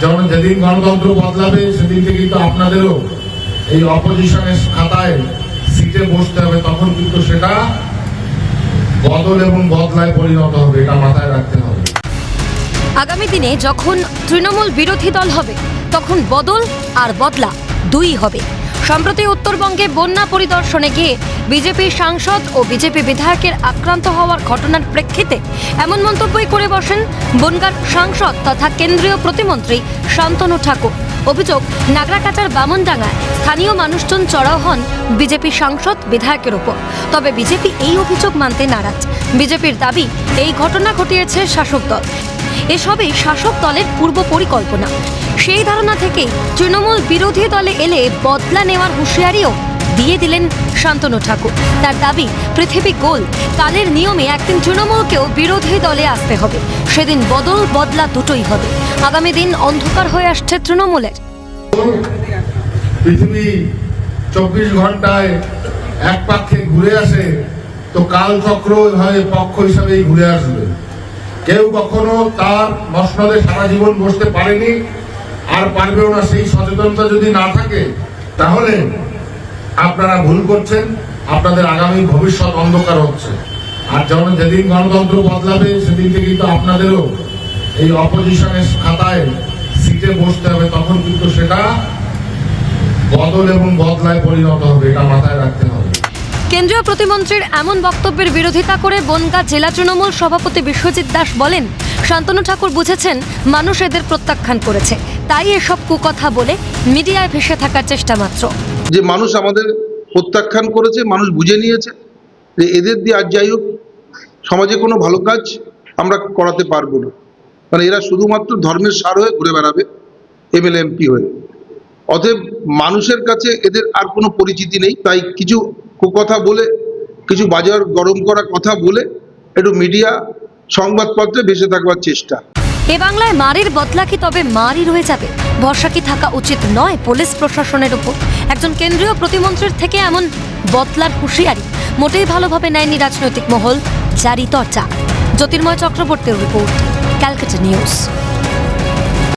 যেমন যেদিন গণতন্ত্র বদলাবে, সেদিন থেকে কিন্তু আপনাদেরও এই অপোজিশনের খাতায় সিটে বসতে হবে। তখন কিন্তু সেটা বদল এবং বদলায় পরিণত হবে, এটা মাথায় রাখতে হবে। আগামী দিনে যখন তৃণমূল বিরোধী দল হবে, তখন বদল আর বদলা দুই হবে। সম্প্রতি উত্তরবঙ্গে বন্যা পরিদর্শনে গিয়ে বিজেপি সাংসদ ও বিজেপি বিধায়কের আক্রান্ত হওয়ার ঘটনার প্রেক্ষিতে এমন মন্তব্যই করে বসেন বনগার সাংসদ তথা কেন্দ্রীয় প্রতিমন্ত্রী শান্তনু ঠাকুর। অভিযোগ, নাগরাকাটার বামনডাঙ্গায় স্থানীয় মানুষজন চড়াও হন বিজেপি সাংসদ বিধায়কের ওপর। তবে বিজেপি এই অভিযোগ মানতে নারাজ। বিজেপির দাবি, এই ঘটনা ঘটিয়েছে শাসক দল। এসবই শাসক দলের পূর্ব পরিকল্পনা। সেই ধারণা থেকেই তৃণমূল বিরোধী দলে এলে বদলা নেওয়ার হুঁশিয়ারিও দিয়ে দিলেন শান্তনু ঠাকুর। তার দাবি, পৃথিবী গোল, কালের নিয়মে একদিন তৃণমূলকেও বিরোধী দলে আসতে হবে। সেদিন বদল, বদলা দুটোই হবে। আগামী দিন অন্ধকার হয়ে আসছে তৃণমূলের। পৃথিবী চব্বিশ ঘন্টায় এক পাক্ষে ঘুরে আসে, তো কালচক্র এভাবে পক্ষ হিসাবেই ঘুরে আসবে। কেউ কখনো তার মসনদে সারা জীবন বসতে পারেনি, আর পারবেও না সেই সচেতনতা যদি না থাকে, তাহলে আপনারা ভুল করছেন, আপনাদের আগামী ভবিষ্যৎ অন্ধকার হচ্ছে। আর যেমন যেদিন গণতন্ত্র বদলাবে, সেদিন থেকে কিন্তু আপনাদেরও এই অপোজিশনের খাতায় সিটে বসতে হবে, তখন কিন্তু সেটা বদল এবং বদলায় পরিণত হবে, এটা মাথায় রাখতে হবে। কেন্দ্রীয় প্রতিমন্ত্রীর এমন বক্তব্যের বিরোধিতা করে বনগাঁ জেলা তৃণমূল সভাপতি বিশ্বজিৎ দাস বলেন, শান্তনু ঠাকুর বুঝেছেন মানুষ এদের প্রত্যাখ্যান করেছে। তাই এসব কুকথা বলে মিডিয়ায় ভেসে থাকার চেষ্টা মাত্র। যে মানুষ আমাদের প্রত্যাখ্যান করেছে, মানুষ বুঝে নিয়েছে যে এদের দিয়ে আজ যাই হোক, সমাজে কোনো ভালো কাজ আমরা করাতে পারব না। মানে এরা শুধুমাত্র ধর্মের সার হয়ে ঘুরে বেড়াবে, এমএলএ, এমপি হয়ে। অতএব মানুষের কাছে এদের আর কোনো পরিচিতি নেই, তাই কিছু কথা বলে, কিছু বাজার গরম করা কথা বলে, একটু মিডিয়া সংবাদপত্রে ভেসে থাকবার চেষ্টা। এ বাংলায় মারির বদলা কি তবে মারই রয়ে যাবে? ভরসা কি থাকা উচিত নয় পুলিশ প্রশাসনের উপর? একজন কেন্দ্রীয় প্রতিমন্ত্রীর থেকে এমন বদলার হুঁশিয়ারি মোটেই ভালোভাবে নেয়নি রাজনৈতিক মহল, জারি চর্চা জ্যোতির্ময় চক্রবর্তীর রিপোর্ট, ক্যালকাটা নিউজ।